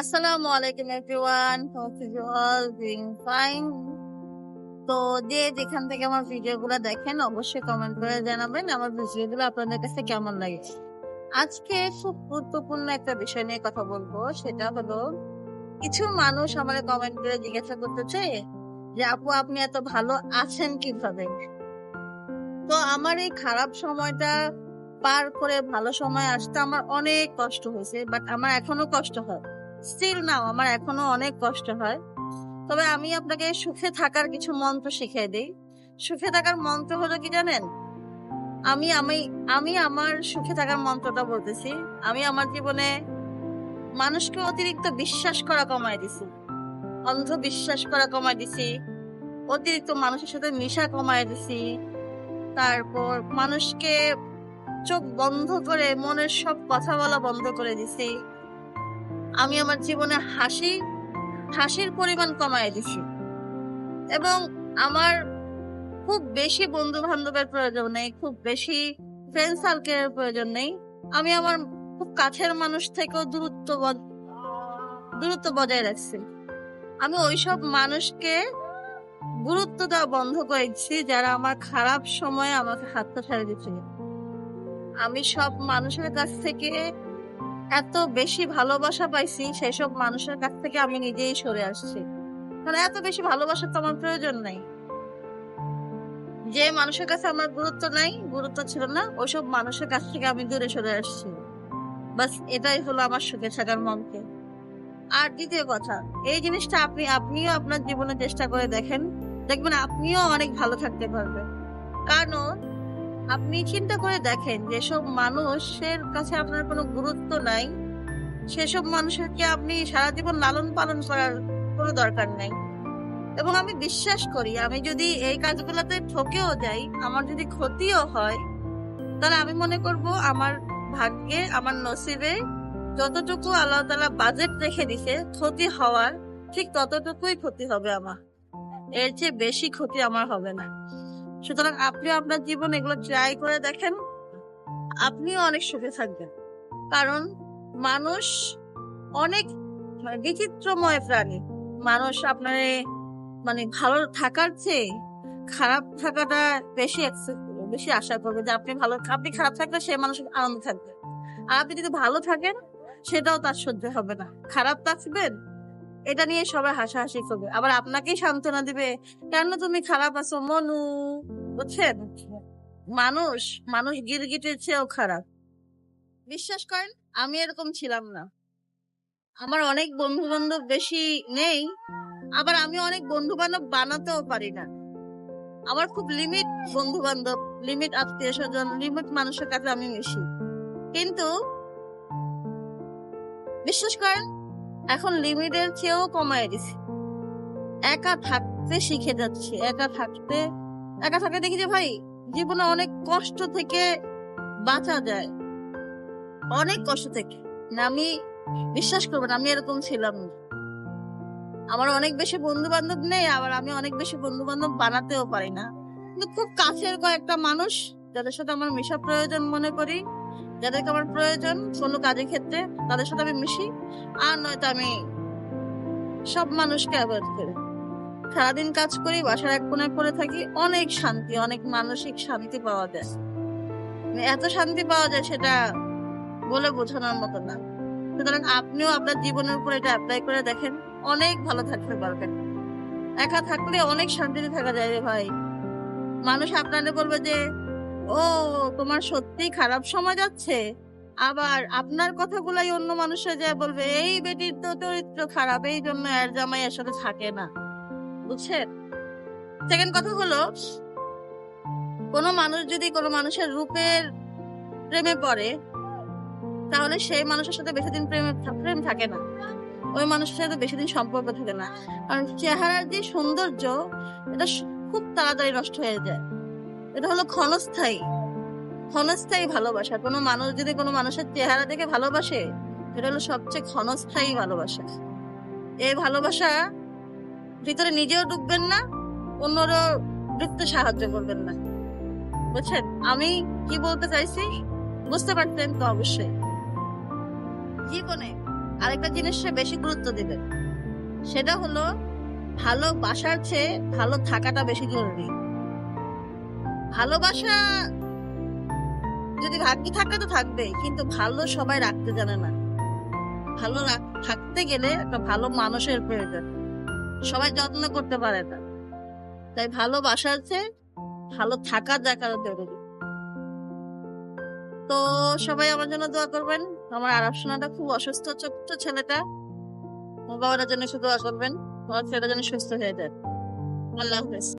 আসসালামু আলাইকুম everyone hope you all doing fine তো যে যেখান থেকে আমার ভিডিওগুলো দেখেন, অবশ্যই কমেন্ট করে জানাবেন। আমার ভিডিওগুলো আপনাদের কাছে কেমন লাগে আজকে খুব গুরুত্বপূর্ণ একটা বিষয় নিয়ে কথা বলব। সেটা হলো, কিছু মানুষ আমার কমেন্ট করে জিজ্ঞাসা করতেছে যে, আপু, আপনি এত ভালো আছেন কীভাবে? তো আমার এই খারাপ সময়টা পার করে ভালো সময় আসতে আমার অনেক কষ্ট হয়েছে বাট আমার এখনও কষ্ট হয়। স্টিল নাও আমার এখনও অনেক কষ্ট হয়। তবে আমি আপনাকে সুখে থাকার কিছু মন্ত্র শিখিয়ে দিই। সুখে থাকার মন্ত্র হলো কি জানেন? আমি আমি আমি আমার সুখে থাকার মন্ত্রটা বলতেছি। আমি আমার জীবনে মানুষকে অতিরিক্ত বিশ্বাস করা কমায় দিছি। অন্ধ বিশ্বাস করা কমায় দিছি। অতিরিক্ত মানুষের সাথে মিশা কমায় দিছি। তারপর মানুষকে চোখ বন্ধ করে, মনের সব কথা বলা বন্ধ করে দিছি। আমি আমার জীবনে হাসি, হাসির পরিমাণ কমায় দিছি। এবং আমার খুব বেশি বন্ধু বান্ধবের প্রয়োজন নেই, খুব বেশি ফ্রেন্ড সার্কেলের প্রয়োজন নেই। আমি আমার খুব কাছের মানুষ থেকেও দূরত্ব দূরত্ব বজায় রাখছি। আমি ওইসব মানুষকে গুরুত্ব দেওয়া বন্ধ করেছি যারা আমার খারাপ সময়ে আমাকে হাতটা ছাড়ে দিচ্ছিল আমি সব মানুষের কাছ থেকে এত বেশি ভালোবাসা পাইছি সেসব মানুষের কাছ থেকে আমি নিজেই সরে আসছি। কারণ এত বেশি ভালোবাসা তো আমার প্রয়োজন নাই। যে মানুষের কাছে আমার গুরুত্ব নাই, গুরুত্ব ছিল না, ওইসব মানুষের কাছ থেকে আমি দূরে সরে আসছি। বাস, এটাই হলো আমার সুখে থাকার মনকে। আর দ্বিতীয় কথা, এই জিনিসটা আপনি, আপনিও আপনার জীবনে চেষ্টা করে দেখেন। দেখবেন আপনিও অনেক ভালো থাকতে পারবেন। কারণ আপনি চিন্তা করে দেখেন, যেসব মানুষের কাছে আপনার কোনো গুরুত্ব নাই, সেসব মানুষেরকে আপনি সারা জীবন লালন পালন করার কোনো দরকার নাই। এবং আমি বিশ্বাস করি, আমি যদি এই কাজগুলোতে ঠকেও যাই, আমার যদি ক্ষতিও হয়, তাহলে আমি মনে করব আমার ভাগ্যে, আমার নসিবে যতটুকু আল্লাহ তালা বাজেট রেখে দিছে, ক্ষতি হওয়ার ঠিক ততটুকুই ক্ষতি হবে আমার। এর চেয়ে বেশি ক্ষতি আমার হবে না। সুতরাং আপনি আপনার জীবন এগুলো ট্রাই করে দেখেন, আপনিও অনেক সুখে থাকবেন। কারণ মানুষ অনেক বিচিত্রময় প্রাণী। মানুষ আপনার মানে ভালো থাকার চেয়ে খারাপ থাকাটা বেশি বেশি আশা করবে যে আপনি ভালো, আপনি খারাপ থাকলে সে মানুষ আনন্দ থাকবে। আর আপনি যদি ভালো থাকেন, সেটাও তার সহ্য হবে না। খারাপ থাকবেন এটা নিয়ে সবাই হাসাহাসি করবে। আবার আপনাকেই সান্ত্বনা দিবে, কেন তুমি খারাপ আছো, মনু? বুঝছেন? মানুষ মানুষ গিরগিটের চেয়েও খারাপ। বিশ্বাস করেন, আমি এরকম ছিলাম না। আমার অনেক বন্ধু বান্ধব বেশি নেই, আবার আমি অনেক বন্ধু বান্ধব বানাতেও পারি না। আমার খুব লিমিট বন্ধু বান্ধব লিমিট আত্মীয় স্বজন লিমিট মানুষের কাছে আমি মিশি। কিন্তু, বিশ্বাস করেন এখন লিমিটের চেয়েও কমায় দিছি। একা থাকতে শিখে যাচ্ছি, একা থাকতে একা থাকতে দেখি যে ভাই, জীবনে অনেক কষ্ট থেকে বাঁচা যায়। অনেক কষ্ট থেকে। না, আমি বিশ্বাস করবেন আমি এরকম ছিলাম না। আমার অনেক বেশি বন্ধু বান্ধব নেই, আবার আমি অনেক বেশি বন্ধু বান্ধব বানাতেও পারি না। কিন্তু খুব কাছের কয়েকটা মানুষ, যাদের সাথে আমার মেশা প্রয়োজন মনে করি যাদেরকে আমার প্রয়োজন কোনো কাজের ক্ষেত্রে তাদের সাথে আমি মিশি, আর নয়তো আমি সব মানুষকে অ্যাভয়েড করি। সারাদিন কাজ করি, বাসার এক কোণে পড়ে থাকি, অনেক শান্তি, অনেক মানসিক শান্তি পাওয়া যায়। মানে এত শান্তি পাওয়া যায় সেটা বলে বোঝানোর মতো না। সুতরাং আপনিও আপনার জীবনের উপর এটা অ্যাপ্লাই করে দেখেন। অনেক ভালো থাকতে পারবেন। একা থাকলে অনেক শান্তিতে থাকা যায় রে ভাই। মানুষ আপনাকে বলবে যে ও, তোমার সত্যি খারাপ সময় যাচ্ছে। আবার আপনার কথাগুলাই অন্য মানুষে যায় বলবে, এই বেটির তো চরিত্র খারাপ, এই জন্য এর জামাই এর সাথে থাকে না। বুঝছেন? সেকেন্ড কথা হলো, কোনো মানুষ যদি কোনো মানুষের রূপের প্রেমে পড়ে, তাহলে সেই মানুষের সাথে বেশি দিন প্রেমে প্রেম থাকে না। ওই মানুষের সাথে বেশি দিন সম্পর্ক থাকে না। কারণ চেহারার যে সৌন্দর্য, এটা খুব তাড়াতাড়ি নষ্ট হয়ে যায়। এটা হলো ক্ষণস্থায়ী। ক্ষণস্থায়ী ভালোবাসা। কোনো মানুষ যদি কোনো মানুষের চেহারা দেখে ভালোবাসে, এটা হলো সবচেয়ে ক্ষণস্থায়ী ভালোবাসা। এই ভালোবাসা ভিতরে নিজেও ডুববেন না, অন্যরও ডুবতে সাহায্য করবেন না। বুঝছেন? আমি কি বলতে চাইছি? বুঝতে পারতেন তো অবশ্যই। জীবনে আরেকটা জিনিসে বেশি গুরুত্ব দিবেন। সেটা হলো ভালোবাসার চেয়ে ভালো থাকাটা বেশি জরুরি। ভালোবাসা যদি ভাগ্যে থাকে তো থাকবে, কিন্তু ভালো সবাই রাখতে জানে না। ভালো থাকতে গেলে একটা ভালো মানুষের প্রয়োজন। সবাই যত্ন করতে পারে না। তাই ভালোবাসার চেয়ে ভালো থাকার জায়গা জরুরি। তো সবাই আমার জন্য দোয়া করবেন। আমার আরাপসোনাটা খুব অসুস্থ ছোট্ট ছেলেটা। বাবার জন্য শুধু দোয়া করবেন। আমার ছেলেটা যেন সুস্থ হয়ে যায়। আল্লাহ হাফেজ।